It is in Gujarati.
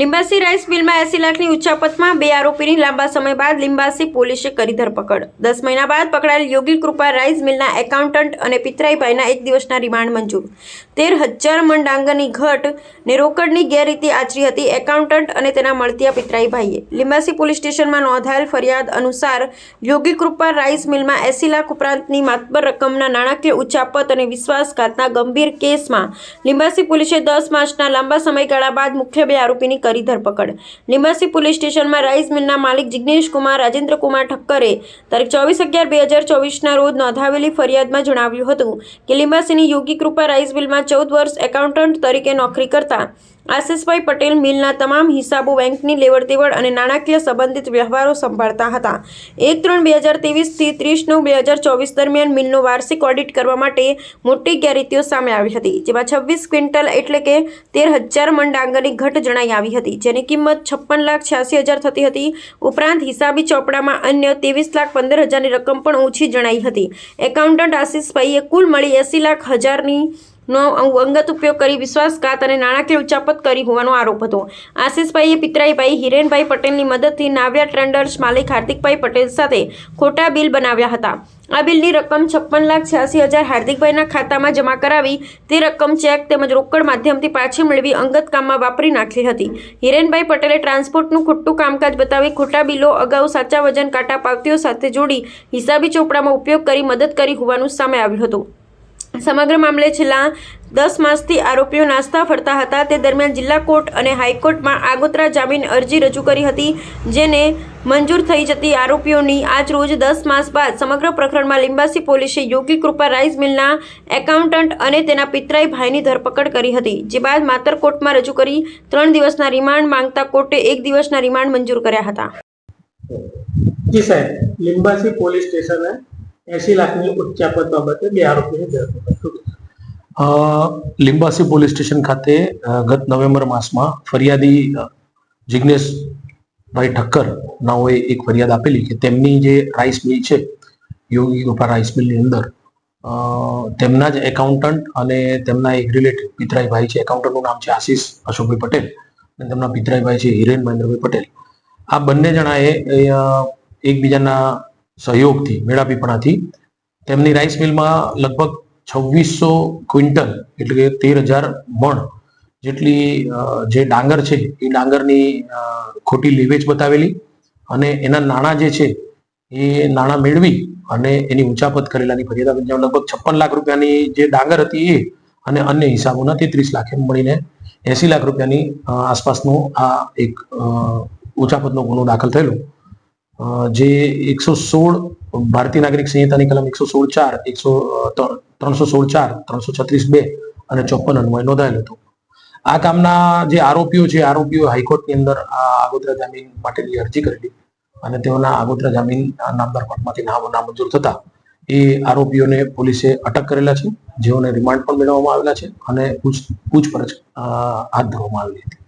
લિંબાસી રાઈસ મિલમાં એસી લાખની ઉચ્ચાપતમાં બે આરોપીની લાંબા સમય બાદ લિંબાસી પોલીસે કરી ધરપકડ. દસ મહિના બાદ પકડાયેલ યોગી કૃપા રાઈસ મિલના એકાઉન્ટન્ટ અને પિતરાઈભાઈના એક દિવસના રિમાન્ડ મંજૂર. તેર હજાર મણ ડાંગરની ઘટ ને રોકડની ગેરરીતિ આચરી હતી એકાઉન્ટન્ટ અને તેના મળતિયા પિતરાઈભાઈએ. લિંબાસી પોલીસ સ્ટેશનમાં નોંધાયેલ ફરિયાદ અનુસાર યોગી કૃપા રાઈસ મિલમાં એસી લાખ ઉપરાંતની માતબર રકમના નાણાકીય ઉચ્ચાપત અને વિશ્વાસઘાતના ગંભીર કેસમાં લિંબાસી પોલીસે દસ માર્ચના લાંબા સમયગાળા બાદ મુખ્ય બે આરોપીની કરી ધરપકડ. લિંબાસી પોલીસ સ્ટેશનમાં રાઈસ મિલના માલિક જિગ્નેશ કુમાર, રાજેન્દ્ર કુમાર ઠક્કરે તારીખ ચોવીસ અગિયાર બે હજાર ચોવીસના રોજ નોંધાવેલી ફરિયાદમાં જણાવ્યું હતું કે લિંબાસીની યોગી કૃપા રાઈસ મિલમાં ચૌદ વર્ષ એકાઉન્ટન્ટ તરીકે નોકરી કરતા આશિષભાઈ પટેલ મિલના તમામ હિસાબો બેંકની લેવડદેવડ અને નાણાકીય સંબંધિત વ્યવહારો સંભાળતા હતા. એક ત્રણ બે હજાર ત્રેવીસથી ત્રીસ નવ બે હજાર ચોવીસ દરમિયાન મિલનો વાર્ષિક ઓડિટ કરવા માટે મોટી ગેરરીતિઓ સામે આવી હતી, જેમાં છવ્વીસ ક્વિન્ટલ એટલે કે તેર હજાર મણ ડાંગરની ઘટ જણાઈ આવી હતી, જેની કિંમત છપ્પન લાખ છ્યાસી હજાર થતી હતી. ઉપરાંત હિસાબી ચોપડામાં અન્ય ત્રેવીસ લાખ પંદર હજારની રકમ પણ ઓછી જણાઈ હતી. એકાઉન્ટન્ટ આશિષભાઈએ કુલ મળી એસી લાખ હજારની નો અંગત ઉપયોગ કરી વિશ્વાસઘાત અને નાણાકીય ઉચ્ચાપત કરી હોવાનો આરોપ હતો. આશિષભાઈએ, પિતરાઈભાઈ, હિરેનભાઈ પટેલની મદદથી નાવ્યા ટ્રેન્ડર્સ માલિક હાર્દિકભાઈ પટેલ સાથે ખોટા બિલ બનાવ્યા હતા. આ બિલની રકમ છપ્પન લાખ છ્યાસી હજાર હાર્દિકભાઈના ખાતામાં જમા કરાવી તે રકમ ચેક તેમજ રોકડ માધ્યમથી પાછી મેળવી અંગત કામમાં વાપરી નાખી હતી. હિરેનભાઈ પટેલે ટ્રાન્સપોર્ટનું ખોટું કામકાજ બતાવી ખોટા બિલો અગાઉ સાચા વજન, કાંટા પાવતીઓ સાથે જોડી હિસાબી ચોપડામાં ઉપયોગ કરી મદદ કરી હોવાનું સામે આવ્યું હતું. સમગ્ર મામલે છેલ્લા દસ માસથી આરોપીઓ નાસ્તા ફરતા હતા. તે દરમિયાન જિલ્લા કોર્ટ અને હાઈકોર્ટમાં આગોતરા જામીન અરજી રજૂ કરી હતી, જેને મંજૂર થઈ જતી આરોપીઓની આજ રોજ દસ માસ બાદ સમગ્ર પ્રકરણમાં લિંબાસી પોલીસે યોગી કૃપા રાઈસ મિલના એકાઉન્ટન્ટ અને તેના પિતરાઈ ભાઈની ધરપકડ કરી હતી, જે બાદ માતર કોર્ટમાં રજૂ કરી ત્રણ દિવસના રિમાન્ડ માંગતા કોર્ટે એક દિવસના રિમાન્ડ મંજૂર કર્યા હતા. જી સાહેબ, લિંબાસી પોલીસ સ્ટેશને એસી લાખની ઉચ્ચાપત બાબતે બે આરોપીને ધરપકડ લિંબાસી પોલીસ સ્ટેશન ખાતે ગત નવેમ્બર માસમાં ફરિયાદી અ, જિગ્નેશભાઈ ઠક્કર નાઓએ એક ફરિયાદ આપેલી કે તેમની જે રાઈસ મિલ છે યોગી ગોપા રાઈસ મિલની અંદર તેમના જ એકાઉન્ટન્ટ અને તેમના એક રિલેટિવ પિતરાઈભાઈ છે એકાઉન્ટન્ટનું નામ છે આશીષ અશોકભાઈ પટેલ અને તેમના પિતરાઈભાઈ છે હિરેન મહેન્દ્રભાઈ પટેલ. આ બંને જણાએ એકબીજાના સહયોગથી, મેળાપીપણાથી. તેમની રાઈસ મિલમાં લગભગ છવ્વીસો ક્વિન્ટલ, એટલે કે તેર હજાર મણ જેટલી જે ડાંગર છે, એ ડાંગરની ખોટી લીવેજ બતાવેલી અને એના નાણાં જે છે, એ નાણાં મેળવી અને એની ઊંચાપત કરેલાની ફરિયાદ લગભગ છપ્પન લાખ રૂપિયાની જે ડાંગર હતી એ અને અન્ય હિસાબોના તેત્રીસ લાખ એમ મળીને એસી લાખ રૂપિયાની આસપાસનો આ એક ઊંચાપતનો ગુનો દાખલ થયેલો. જે એકસો સોળ ભારતીય નાગરિક સંહિતાની કલમ એકસો સોળ ચાર, એકસો ત્રણસો સોળ ચાર, ત્રણસો છત્રીસ બે અને ચોપન અન્વય નોંધાયેલ હતો. આ કામના જે આરોપીઓ છે આરોપીઓ હાઈકોર્ટની અંદર આ આગોતરા જામીન માટેની અરજી કરેલી અને તેઓના આગોતરા જામીન નામદાર કોર્ટમાંથી નામ નામંજૂર થતા એ આરોપીઓને પોલીસે અટક કરેલા છે. જેઓને રિમાન્ડ પણ મેળવવામાં આવેલા છે અને પૂછપરછ હાથ ધરવામાં આવેલી હતી.